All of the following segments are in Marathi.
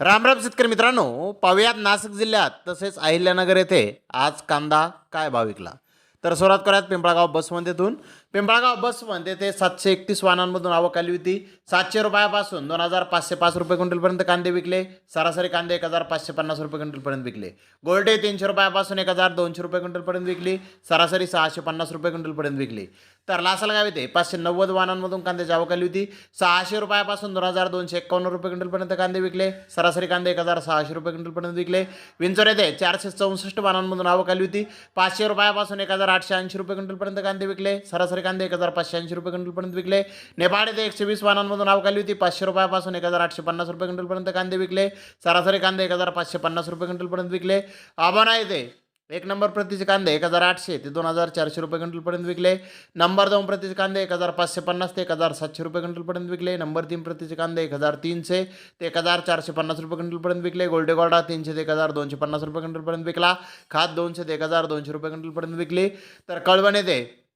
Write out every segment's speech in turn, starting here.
राम राम शेतकरी मित्रांनो पाहुयात नाशिक जिल्ह्यात तसेच अहिल्यानगर येथे आज कांदा काय भाव विकला? तर सुरुवात करूयात पिंपळगाव बसमध्येतून पिंपळगाव बसमध्ये येथे सातशे एकतीस वाहनांमधून आवक आली होती. सातशे रुपयापासून दोन हजार पाचशे पाच रुपये क्विंटलपर्यंत कांदे विकले. सरासरी कांदे एक हजार पाचशे पन्नास रुपये क्विंटलपर्यंत विकले. गोल्डे तीनशे रुपयापासून एक हजार दोनशे रुपये क्विंटलपर्यंत विकली. सरासरी सहाशे पन्नास रुपये क्विंटलपर्यंत विकली. तर लासलगाव येथे पाचशे नव्वद वाहनांमधून कांद्याची आवक आली होती. सहाशे रुपयापासून दोन हजार दोनशे एक्कावन्न रुपये क्विंटलपर्यंत कांदे विकले. सरासरी कांदे एक हजार सहाशे रुपये क्विंटलपर्यंत विकले. विंचोर येथे चारशे चौसष्ट वाहनांमधून आवक आली होती. पाचशे रुपयापासून एक हजार आठशे ऐंशी रुपये क्विंटलपर्यंत कांदे विकले. सरासरी कांदे एक हजार पाचशे ऐंशी रुपये क्विंटलपर्यंत विकले. नेपाळ येथे एकशे वीस वाहनांमधून आवक आली होती. पाचशे रुपयापासून एक हजार आठशे पन्नास रुपये क्विंटलपर्यंत कांदे विकले. सरासरी कांदे एक हजार पाचशे पन्नास रुपये क्विंटलपर्यंत विकले. आबाना येथे एक नंबर प्रतीचे कांदे एक हजार आठशे ते दोन हजार चारशे रुपये क्विंटलपर्यंत विकले. नंबर दोन प्रतीचे कांदे एक हजार पाचशे पन्नास ते एक हजार सातशे रुपये क्विंटलपर्यंत विकले. नंबर तीन प्रतीचे कांदे एक हजार तीनशे ते एक हजार चारशे पन्नास रुपये क्विंटलपर्यंत विकले. गोल्डे गोल्डा तीनशे ते एक हजार दोनशे पन्नास रुपये क्विंटलपर्यंत विकला. खात दोनशे ते एक हजार दोनशे रुपये क्विंटलपर्यंत विकली. तर कळवण येते.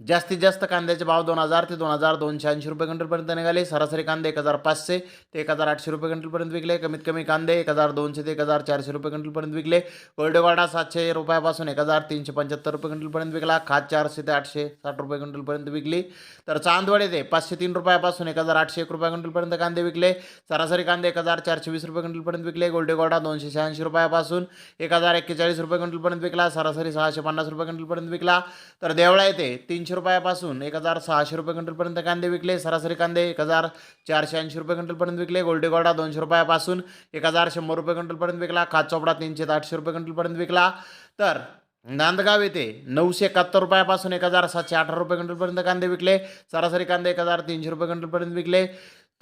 जास्तीत जास्त कांद्याचे भाव दोन हजार ते दोन हजार दोनशे ऐंशी रुपये क्विंटलपर्यंत निघाले. सरासरी कांदे एक हजार पाचशे ते एक हजार आठशे रुपये क्विंटलपर्यंत विकले. कमीत कमी कांदे एक हजार दोनशे ते एक हजार चारशे रुपये क्विंटलपर्यंत विकले. गोल्डेवाडा सातशे रुपयापासून एक हजार तीनशे पंच्याहत्तर रुपये क्विंटलपर्यंत विकला. खात चारशे ते आठशे साठ रुपये क्विंटलपर्यंत विकली. तर चांदवड ते पाचशे तीन रुपयापासून एक हजार आठशे एक रुपये क्विंटलपर्यंत कांदे विकले. सरासरी कांदे एक हजार चारशे वीस रुपये क्विंटलपर्यंत विकले. गोल्डेगोडा दोनशे शहाऐंशी रुपयापासून एक हजार एक्केचाळीस रुपये क्विंटलपर्यंत विकला. सरासरी सहाशे पन्नास रुपये क्विंटलपर्यंत विकला. तर देवळा येथे तीनशे रुपयापासून एक हजार सहाशे रुपये क्विंटलपर्यंत कांदे विकले सरासरी कांदे एक हजार चारशे ऐंशी रुपये क्विंटलपर्यंत विकले गोल्डेगोडा दोनशे रुपयापासून एक हजार शंभर रुपये क्विंटलपर्यंत विकला खात चोपडा तीनशे आठशे रुपये क्विंटलपर्यंत विकला. तर नांदगाव येथे नऊशे एकाहत्तर रुपयापासून एक हजार सातशे अठरा रुपये क्विंटलपर्यंत कांदे विकले सरासरी कांदे एक हजार तीनशे रुपये क्विंटलपर्यंत विकले.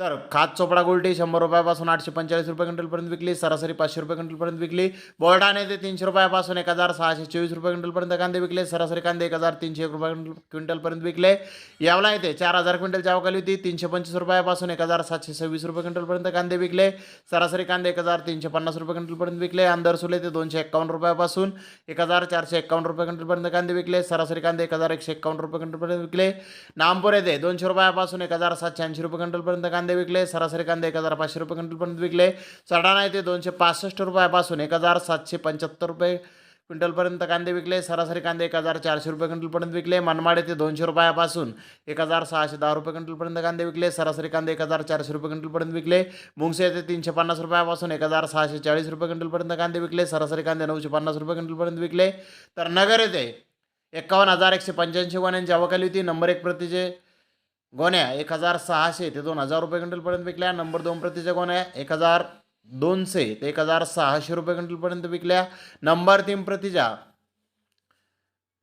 तर खात चोपडा गोल्टी शंभर रुपयापासून आठशे पंचेचाळीस रुपये क्विंटलपर्यंत विकली सरासरी पाचशे रुपये क्विंटलपर्यंत विकली. बोर्डाने ते तीनशे रुपयापासून एक हजार सहाशे चोवीस रुपये क्विंटलपर्यंत कांदे विकले सरासरी कांदे एक हजार तीनशे एक रुपये क्विंटल- क्विंटलपर्यंत विकले. यावला येथे चार हजार क्विंटलची आवक होती तीनशे पंचवीस रुपयापासून एक हजार सातशे सव्वीस रुपये क्विंटलपर्यंत कांदे विकले. सरासरी कांदे एक हजार तीनशे पन्नास रुपये क्विंटलपर्यंत विकले. अंदरसुले ते दोनशे एक्कावन्न रुपयापासून एक हजार चारशे एक्कावन्न रुपये क्विंटलपर्यंत कांदे विकले. सरासरी कांदे एक हजार एकशे एक्कावन्न रुपये क्विंटलपर्यंत विकले. नामपूर येथे दोनशे रुपयापासून एक हजार सातशे ऐंशी रुपये क्विंटलपर्यंत कांदे कांदे विकले सरासरी कांदे एक हजार पाचशे रुपये क्विंटलपर्यंत विकले. सडाणा येथे दोनशे पासष्ट रुपयापासून एक हजार सातशे पंच्याहत्तर रुपये क्विंटलपर्यंत कांदे विकले सरासरी कांदे एक हजार चारशे रुपये क्विंटलपर्यंत विकले मनमाड येथे दोनशे रुपयापासून एक हजार सहाशे दहा रुपये क्विंटलपर्यंत कांदे विकले सरासरी कांदे एक हजार चारशे रुपये क्विंटलपर्यंत विकले मुंगसे येथे तीनशे पन्नास रुपयापासून एक हजार सहाशे चाळीस रुपये क्विंटलपर्यंत कांदे विकले सरासरी कांदे नऊशे पन्नास रुपये क्विंटलपर्यंत विकले. तर नगर येथे एकावन्न हजार एकशे पंच्याऐंशी गोण्यांची अवकाली होती. नंबर एक प्रतीचे गोण्या एक हजार सहाशे ते दोन हजार रुपये क्विंटलपर्यंत विकल्या. नंबर दोन प्रतीच्या गोण्या एक हजार दोनशे ते एक हजार सहाशे रुपये क्विंटलपर्यंत विकल्या. नंबर तीन प्रतीच्या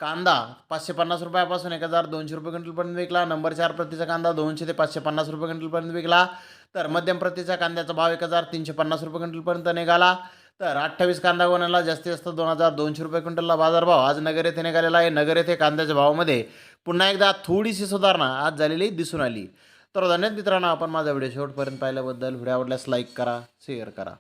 कांदा पाचशे पन्नास रुपयापासून एक हजार दोनशे रुपये क्विंटलपर्यंत विकला. नंबर चार प्रतीचा कांदा दोनशे ते पाचशे पन्नास रुपये क्विंटलपर्यंत विकला. तर मध्यम प्रतीच्या कांद्याचा भाव एक हजार तीनशे पन्नास रुपये क्विंटलपर्यंत निघाला. तर अठ्ठावीस कांदा गोण्याला जास्तीत जास्त दोन हजार दोनशे रुपये क्विंटलला बाजारभाव आज नगर येथे निघालेला आहे. नगर येथे कांद्याच्या भावामध्ये पुन्हा एकदा थोडीशी सुधारणा आज झालेली दिसून आली. तर धन्यवाद मित्रांनो आपण माझा व्हिडिओ शेवटपर्यंत पाहिल्याबद्दल. व्हिडिओ आवडल्यास लाईक करा शेअर करा.